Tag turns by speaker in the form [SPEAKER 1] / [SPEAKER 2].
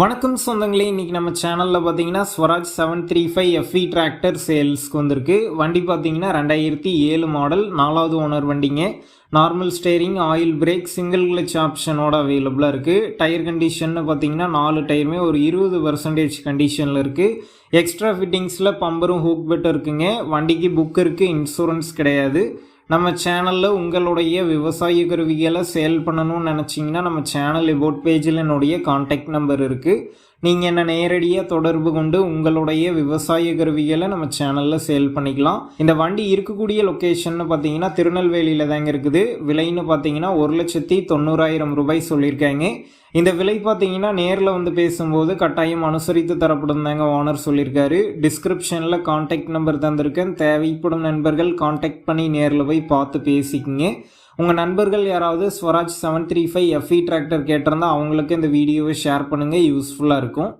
[SPEAKER 1] வணக்கம் சொந்தங்களே இன்றைக்கி நம்ம சேனலில் பார்த்தீங்கன்னா Swaraj seven three five FE tractor சேல்ஸ்க்கு வந்திருக்கு. வண்டி பார்த்தீங்கன்னா ரெண்டாயிரத்தி ஏழு மாடல் நாலாவது ஓனர் வண்டிங்க. Normal steering oil brake single clutch ஆப்ஷனோட அவைலபிளாக இருக்குது டயர் கண்டிஷன்னு பார்த்தீங்கன்னா நாலு டயருமே ஒரு இருபது பர்சன்டேஜ் கண்டிஷனில் இருக்குது எக்ஸ்ட்ரா ஃபிட்டிங்ஸில் பம்பரும் ஹூக் பெட்டும் இருக்குங்க. வண்டிக்கு புக் இருக்குது இன்சூரன்ஸ் கிடையாது. நம்ம சேனலில் உங்களுடைய விவசாய கருவிகளை சேல் பண்ணணும்னு நினச்சிங்கன்னா நம்ம சேனல் எபோட் பேஜில் என்னுடைய காண்டாக்ட் நம்பர் இருக்குது நீங்கள் என்ன நேரடியாக தொடர்பு கொண்டு உங்களுடைய விவசாய கருவிகளை நம்ம சேனலில் சேல் பண்ணிக்கலாம். இந்த வண்டி இருக்கக்கூடிய லொக்கேஷன் பார்த்தீங்கன்னா திருநெல்வேலியில் தாங்க இருக்குது. விலைன்னு பார்த்தீங்கன்னா ஒரு லட்சத்தி தொண்ணூறாயிரம் ரூபாய் சொல்லியிருக்காங்க. இந்த விலை பார்த்தீங்கன்னா நேரில் வந்து பேசும்போது கட்டாயம் அனுசரித்து தரப்படும் தாங்க ஓனர் சொல்லியிருக்காரு. டிஸ்கிரிப்ஷனில் காண்டாக்ட் நம்பர் தந்திருக்கேன். தேவைப்படும் நண்பர்கள் காண்டாக்ட் பண்ணி நேரில் போய் பார்த்து பேசிக்கிங்க. உங்கள் நண்பர்கள் யாராவது Swaraj seven three five FE tractor கேட்டிருந்தா அவங்களுக்கு இந்த வீடியோவை ஷேர் பண்ணுங்கள் யூஸ்ஃபுல்லாக இருக்கும். balcon